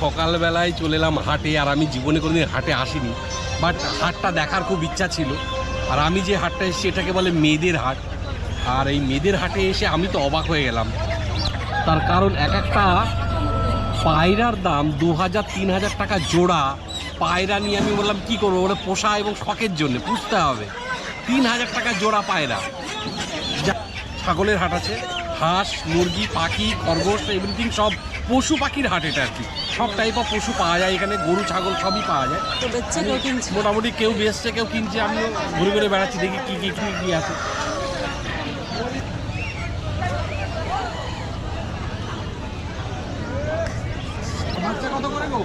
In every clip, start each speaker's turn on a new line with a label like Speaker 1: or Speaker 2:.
Speaker 1: সকালবেলায় চলে এলাম হাটে, আর আমি জীবনে কোনোদিন হাটে আসিনি বাট হাটটা দেখার খুব ইচ্ছা ছিল। আর আমি যে হাটটা এসেছি, এটাকে বলে মেয়েদের হাট। আর এই মেয়েদের হাটে এসে আমি তো অবাক হয়ে গেলাম। তার কারণ এক একটা পায়রার দাম দু হাজার, তিন হাজার টাকা জোড়া। পায়রা নিয়ে আমি বললাম, কি করব? ওটা পোষা এবং শখের জন্য, পুষতে হবে। তিন হাজার টাকা জোড়া পায়রা। ছাগলের হাট আছে। হাঁস মুরগি পাখি খরগোশ এভরিথিং সব পশু পাখির হাট এটা আর কি। সব টাইপ অফ পশু পাওয়া যায় এখানে গরু ছাগল সবই পাওয়া যায়। মোটামুটি কেউ বেচছে কেউ কিনছে আমিও ঘুরে ঘুরে বেড়াচ্ছি দেখি কী কী কী কী আছে। কত করে গো?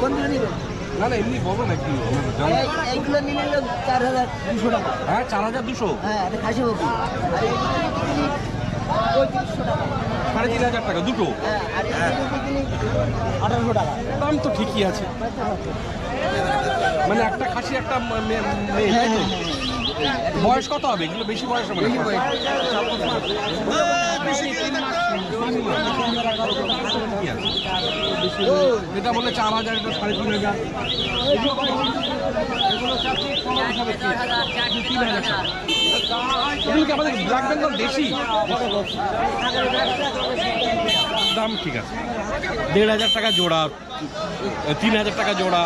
Speaker 2: কোনগুলো নেবেন
Speaker 1: না না এমনি বলো না কি আমার জানা-
Speaker 2: এই- এইগুলো নিলে চার হাজার দুশো টাকা।
Speaker 1: হ্যাঁ চার হাজার দুশো?
Speaker 2: হ্যাঁ খাসি বকরি। পঁয়ত্রিশশো টাকা
Speaker 1: সাড়ে তিন হাজার টাকা দুটো?
Speaker 2: হ্যাঁ আঠারোশো টাকা।
Speaker 1: দাম তো ঠিকই আছে। মানে একটা খাসি একটা মেয়ে বয়স কত হবে? এগুলো বেশি বয়স হবে বেশি বয়স। এটা বলে চার হাজার এটা সাড়ে তিন হাজার। এগুলো? তিন হাজার। এগুলো কি আমাদের ব্ল্যাক বেঙ্গল দেশি? দাম ঠিক আছে। দেড় হাজার টাকা জোড়া তিন হাজার টাকা জোড়া।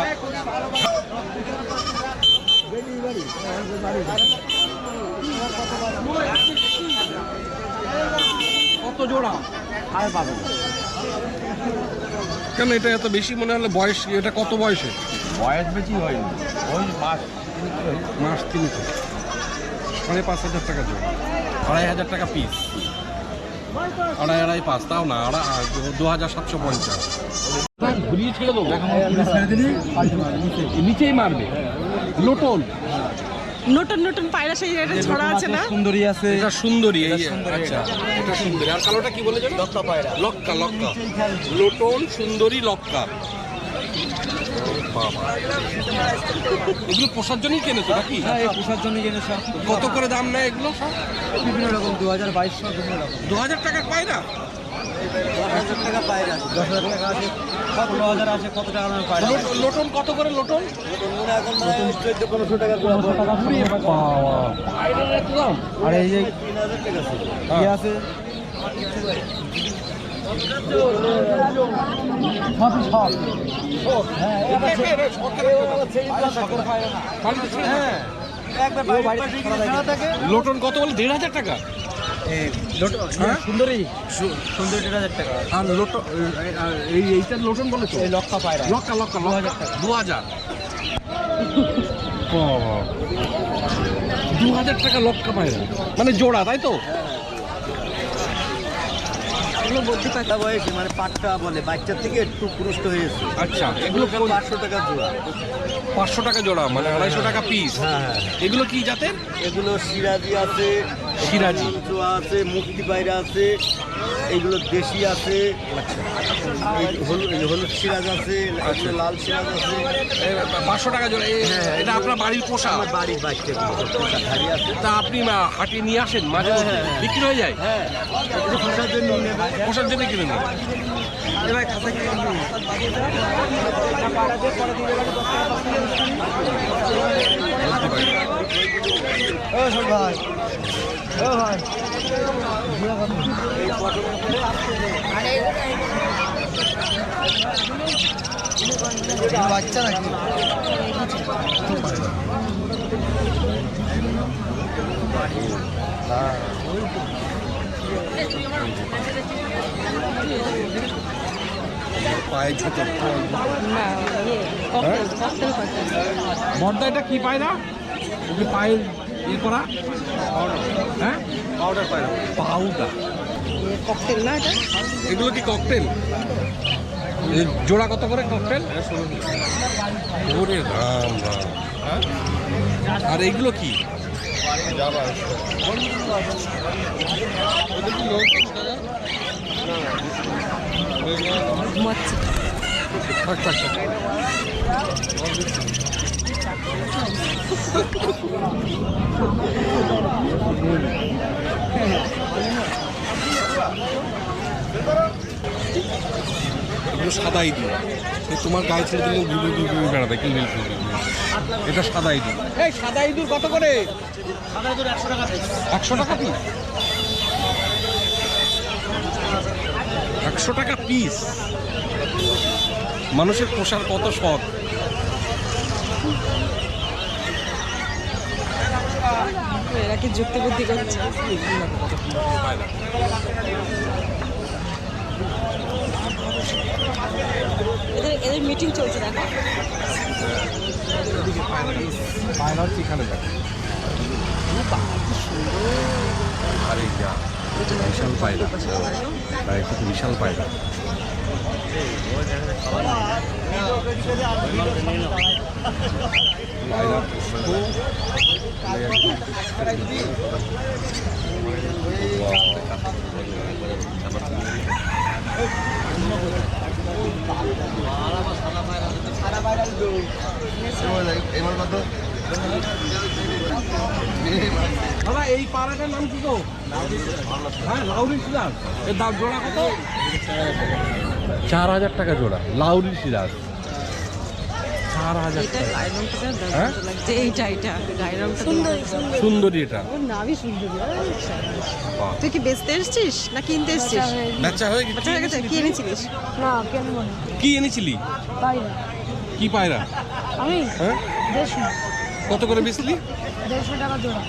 Speaker 1: কত জোড়া?
Speaker 2: আর
Speaker 1: কেন এটা এত বেশি মনে হলো বয়স? এটা কত বয়সে?
Speaker 3: বয়স বেশি হয়নি। ওই মাস
Speaker 1: মাস তিন সাড়ে পাঁচ হাজার টাকা জোড়া। আড়াই হাজার টাকা পিস আড়াই আড়াই পাঁচ তাও না আড়াই দু হাজার সাতশো পঞ্চাশ। ঘুরিয়ে ছেড়ে দেবো। নিচেই মারবে। লোটন
Speaker 4: নতুন নতুন পায়রা সেই এটা ছড়া আছে না?
Speaker 3: সুন্দরী আছে।
Speaker 1: এটা সুন্দরী এই
Speaker 3: সুন্দরী,
Speaker 1: আচ্ছা এটা সুন্দরী। আর কালোটা কি বলে জানো
Speaker 2: লক্কা পায়রা
Speaker 1: লক্কা লক্কা। লোটন সুন্দরী লক্কা। বাবা এগুলো পোষার জন্যই কেনেছো নাকি?
Speaker 3: হ্যাঁ এই পোষার জন্য কিনে সব
Speaker 1: কত করে দাম নেয় এগুলো? সব
Speaker 3: বিভিন্ন রকম দু হাজার বাইশশো বিভিন্ন রকম।
Speaker 1: দু হাজার টাকা পায় না?
Speaker 3: টাকা পায়রা দশ হাজার টাকা আছে পনেরো হাজার আছে কত টাকা দামের পায়রা
Speaker 1: লোট- লোটন কত করে লোটন?
Speaker 3: চোদ্দ পনেরোশো টাকা
Speaker 1: দাম
Speaker 3: আর এই যে আছে?
Speaker 1: হ্যাঁ লোটন কত বলে? দেড় হাজার টাকা? হ্যাঁ?
Speaker 3: সুন্দরী। সুন্দরী দেড় হাজার টাকা।
Speaker 1: আর লোটন এই এইটা লোটন বলে তো?
Speaker 3: এই পায়রা।
Speaker 1: লক্কা লক্কা দু হাজার টাকা। দু হাজার। দু হাজার টাকা লক্কা পায়রা। মানে জোড়া তাই তো?
Speaker 2: এগুলো বলতে পাতা বয়সে মানে পাটটা বলে বাচ্চার থেকে একটু পুরুষ্ট হয়েছে
Speaker 1: আচ্ছা এগুলো
Speaker 2: পাঁচশো টাকা জোড়া।
Speaker 1: পাঁচশো টাকা জোড়া মানে আড়াইশো টাকা পিস
Speaker 2: হ্যাঁ হ্যাঁ
Speaker 1: এগুলো কি জাতের?
Speaker 2: এগুলো সিরাজি আছে
Speaker 1: সিরাজি।
Speaker 2: জোয়া আছে মুক্তি পায়রা আছে এগুলো দেশি আছে। হলুদ হলুদ সিরাজ আছে এগুলো লাল সিরাজ আছে।
Speaker 1: পাঁচশো টাকা জোড়া এ- এটা আপনার বাড়ির পোষা
Speaker 2: আমার বাড়ির বাচ্চা ধারি
Speaker 1: তা আপনি হাটে নিয়ে আসেন মাঝে
Speaker 2: হ্যাঁ, হ্যাঁ।
Speaker 1: বিক্রি হয়ে যায়?
Speaker 2: হ্যাঁ। জন্য
Speaker 1: পোষার জন্য কিনে
Speaker 2: শোন ভাই ও ভাই। বাচ্চা নাকি
Speaker 1: পায়ে ছোট বর্দা এটা কি পায় না ওকে পায়ে ইয়ে করা? হ্যাঁ? পাউডার পায় না পাউডার
Speaker 4: ককটেল না এটা?
Speaker 1: এগুলো কি ককটেল জোড়া কত করে ককটেল ওরে রাম রাম। হ্যাঁ? আর এগুলো কি?
Speaker 4: ঘুমাচ্ছে
Speaker 1: থাক থাক থাক এগুলো সাদা ইঁদুর এ তোমার গায়ে ছেড়ে দিলে ঘুরে বেড়াবে কিল বিল এটা সাদা ইঁদুর এই সাদা ইঁদুর কত করে?
Speaker 3: সাদা তোর একশো টাকা পিস
Speaker 1: একশো টাকা পিস একশো টাকা পিস মানুষের পোষার কত শখ?
Speaker 4: এরা কি যুক্তি বুদ্ধি করছে? এদের এদের মিটিং চলছে দেখো।
Speaker 1: পায়রা এখানে দেখ আরে যা বিশাল পায়রা। পায়রা
Speaker 2: এবার কত
Speaker 1: দাদা নাম কি গো? হ্যাঁ লাউরি সিরাজ। এর দাম জোড়া কত? চার হাজার টাকা জোড়া লাউরি সিরাজ। চার হাজার হ্যাঁ?
Speaker 4: সুন্দর
Speaker 1: এটা।
Speaker 4: আচ্ছা। তুই কি বেচতে এসছিস না কিনতে এসছিস?
Speaker 1: বাচ্চা হয়ে গেছে?
Speaker 4: হয়ে গেছে? কি এনেছিলিস?
Speaker 5: না
Speaker 1: কি এনেছিলি?
Speaker 5: বাইরে
Speaker 1: কি পায়রা?
Speaker 5: আমি?
Speaker 1: হ্যাঁ? কত করে বেচলি?
Speaker 5: দেড়শো টাকা জোড়া।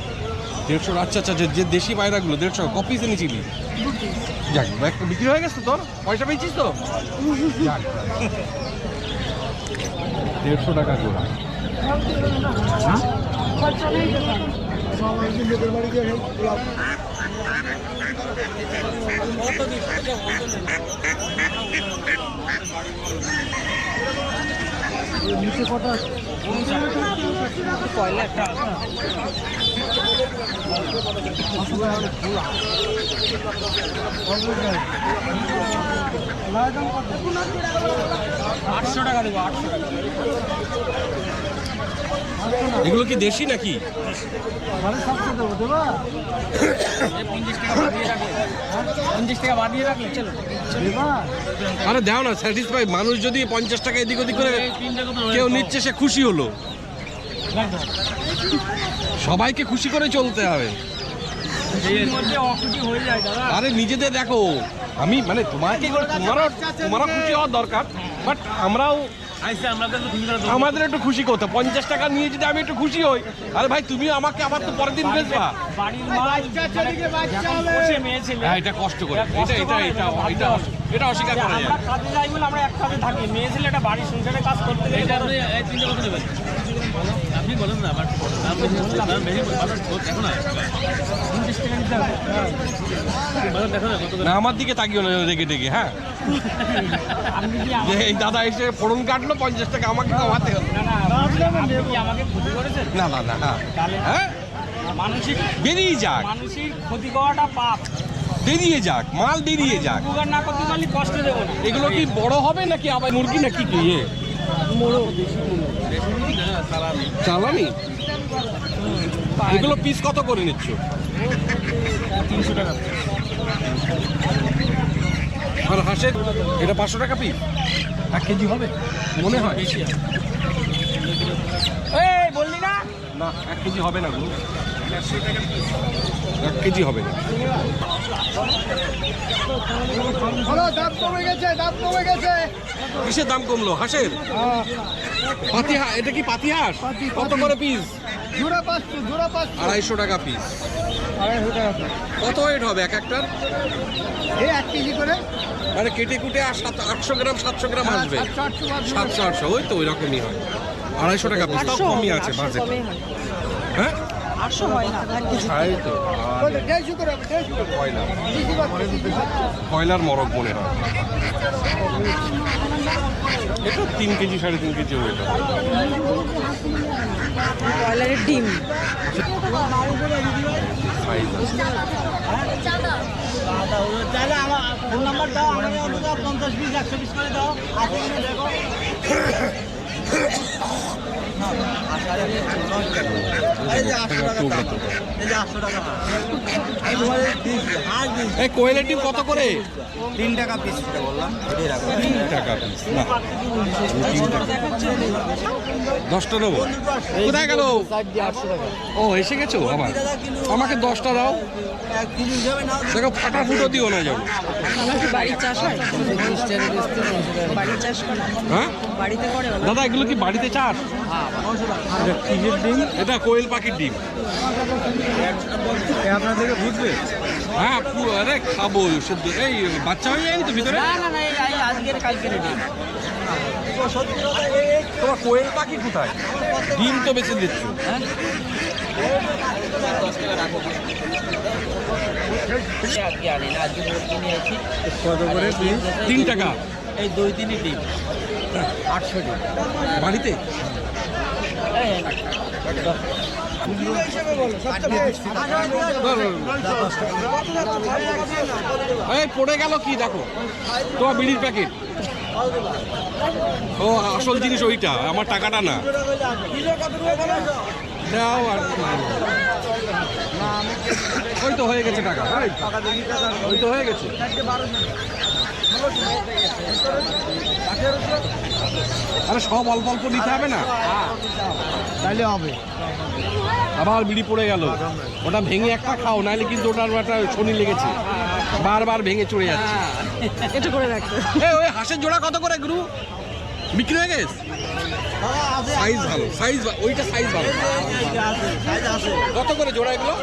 Speaker 1: দেড়শো আচ্ছা আচ্ছা যে- দেশি পায়রাগুলো দেড়শো কপিস এনেছিলি? যাক একটা বিক্রি হয়ে গেছে তোর পয়সা পেয়েছিস তো? দেড়শো টাকা জোড়া
Speaker 5: নিচে কটা
Speaker 4: পয়লা
Speaker 3: আটশো টাকা দেবো আটশো টাকা।
Speaker 1: এগুলো কি দেশি নাকি? আরে দাও না স্যাটিসফাই মানুষ যদি পঞ্চাশ টাকা এদিক ওদিক করে কেউ নিচ্ছে সে খুশি হলো। সবাইকে খুশি করে চলতে হবে।
Speaker 3: এর মধ্যে অখুশি হয়ে যায়
Speaker 1: আরে নিজেদের দেখো আমি মানে তোমাকে তোমারও তোমারও খুশি হওয়ার দরকার বাট আমরাও আমাদের একটু খুশি করতে পঞ্চাশ টাকা নিয়ে যদি আমি একটু খুশি হই আরে ভাই তুমিও আমাকে আবার তো পরের দিন বেচবা। হ্যাঁ এটা কষ্ট করে। এটা এটা এটা এটা এটা অস্বীকার করা যায়।
Speaker 3: আমরা কাজে যাই বলে আমরা একসাথে থাকি। মেয়ে ছেলে একটা বাড়ির সংসারে কাজ করতে গেলে আপনি এই তিনটে কথা নেবেন আপনি বলেন না বাট বেশি এখন না দেখো
Speaker 1: আমার দিকে তাকিও না রেগে টেগে হ্যাঁ।
Speaker 3: আপনি
Speaker 1: এই দাদা এসে ফোড়ন কাটলো পঞ্চাশ টাকা আমাকে কমাতে হবে।
Speaker 3: না না আপনি
Speaker 1: না হ্যাঁ?
Speaker 3: মানসিক
Speaker 1: বেরিয়ে যাক।
Speaker 3: মানসিক ক্ষতি করাটা পাপ।
Speaker 1: বেরিয়ে যাক মাল বেরিয়ে যাক।
Speaker 3: না করতে পারলে কষ্ট দেবো না।
Speaker 1: এগুলো কি বড় হবে নাকি আবার মুরগি নাকি কি ইয়ে চালানি এগুলো পিস কত করে নিচ্ছ?
Speaker 3: তিনশো টাকা।
Speaker 1: আর হাঁসের এটা পাঁচশো টাকা পিস এক কেজি হবে? মনে হয়।
Speaker 3: না
Speaker 1: এক কেজি হবে না গো। এক কেজি হবে না।
Speaker 2: দাম কমে গেছে দাম কমে গেছে।
Speaker 1: কিসের দাম কমলো? হাঁসের? পাতি হাঁস এটা কি পাতি হাঁস কত করে পিস
Speaker 2: জোড়া পাঁচশো জোড়া পাঁচশো।
Speaker 1: আড়াইশো টাকা পিস
Speaker 2: আড়াইশো টাকা
Speaker 1: কত ওয়েট হবে এক একটার?
Speaker 2: এই এক কেজি করে।
Speaker 1: মানে কেটে কুটে আর সাত আটশো গ্রাম সাতশো গ্রাম আসবে।
Speaker 2: আটশো বাদ
Speaker 1: সাতশো আটশো ওই তো ওই রকমই হয়। আড়াইশো টাকা পিস তাও কমই আছে বাজেট
Speaker 4: হ্যাঁ। আটশো হয় না।
Speaker 1: কয়লার? মরক মনে হয়। এটা তিন কেজি সাড়ে তিন কেজি ওয়েট
Speaker 4: ডিম
Speaker 3: তাহলে আমার ফোন নাম্বার দাও আমাকে অন্তত পঞ্চাশ পিস একশো পিস করে দাও দেখো।
Speaker 1: এই কোয়েলের ডিম কত করে?
Speaker 2: তিন টাকা পিস বললাম
Speaker 1: তিন টাকা না। দশটা নেব? কোথায় গেল? ও এসে গেছো? আবার আমাকে দশটা দাও। দেখো ফাটা ফুটো দিও না
Speaker 4: চাষ হয়?
Speaker 1: হ্যাঁ? দাদা এগুলো কি বাড়িতে চাষ? এটা কিসের ডিম? এটা কোয়েল পাখির ডিম।
Speaker 2: আপনার থেকে বুঝবে?
Speaker 1: হ্যাঁ আরে খাব সেদ্ধ এই বাচ্চা হয়ে যায়নি তো ভিতরে?
Speaker 3: না না না এই এই আজকের কালকের ডিম।
Speaker 1: তোমার কোয়েল পাখি কোথায়? ডিম তো বেঁচে দিচ্ছ।
Speaker 2: কত করে
Speaker 1: তিন টাকা?
Speaker 3: এই দুই তিনই ডিম। আটশো ডিম।
Speaker 1: বাড়িতে?
Speaker 3: এই,
Speaker 1: পড়ে গেল কি দেখো? তোমার বিড়ির প্যাকেট। ও আসল জিনিস ওইটা আমার টাকাটা না। দাও আর ওই তো হয়ে গেছে টাকা। ওই তো হয়ে গেছে। আরে সব অল্প অল্প নিতে হবে না?
Speaker 2: তাইলে হবে।
Speaker 1: আবার বিড়ি পড়ে গেল। ওটা ভেঙে একটা খাও নাহলে কিন্তু ওটার একটা শনি লেগেছে। বারবার ভেঙে চড়ে যাচ্ছে।
Speaker 4: এটা করে রাখতে
Speaker 1: এই ওই হাঁসের জোড়া কত করে গুরু? বিক্রি হয়ে গেছে? সাইজ ভালো সাইজ ওইটা সাইজ ভালো। কত করে জোড়া এগুলো?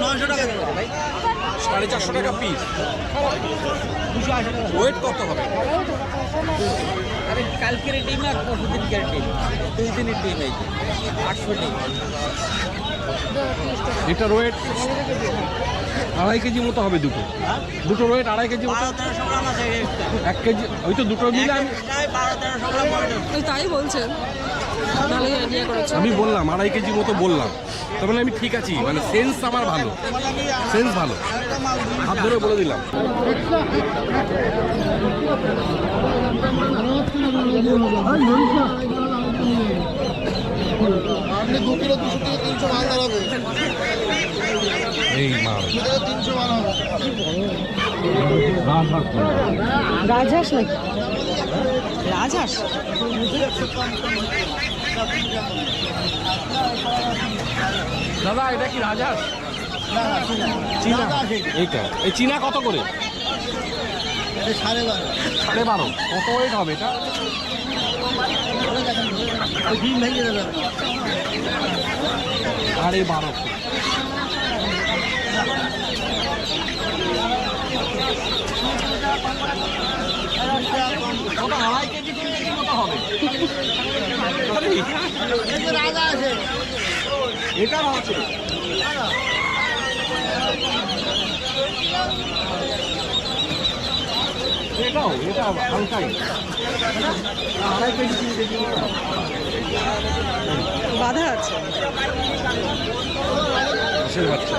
Speaker 2: নয়শো টাকা ভাই।
Speaker 1: সাড়ে চারশো টাকা পিস ওয়েট কত হবে?
Speaker 3: আরে কালকের ডিম আর পরশু দিনকের ডিম। দুই দিনের ডিম এই যে। আটশো ডিম।
Speaker 1: এটার ওয়েট আড়াই কেজি মতো হবে দুটো। দুটো ওয়েট আড়াই কেজি মতো। এক কেজি ওই তো দুটো মিলে আমি
Speaker 4: তাই বলছেন।
Speaker 1: আমি বললাম, আড়াই কেজি মতো বললাম। তার মানে আমি ঠিক আছি মানে সেন্স আমার ভালো। সেন্স ভালো। হাত ধরে বলে দিলাম।
Speaker 4: রাজহাঁস নাকি? রাজহাঁস?
Speaker 1: দাদা এটা কি রাজাস চীনা। এইটা? এই চীনা কত করে?
Speaker 5: সাড়ে বারো।
Speaker 1: সাড়ে বারো। কত ওয়েট হবে এটা? সাড়ে বারো। ওটা আড়াই কেজি তিন কেজি মতো হবে
Speaker 5: রাজা আছে
Speaker 1: এটাও আছে। এটাও এটা হালকাই। আড়াই কেজি তিন কেজি
Speaker 4: বাধা আছে।
Speaker 1: বাচ্চা।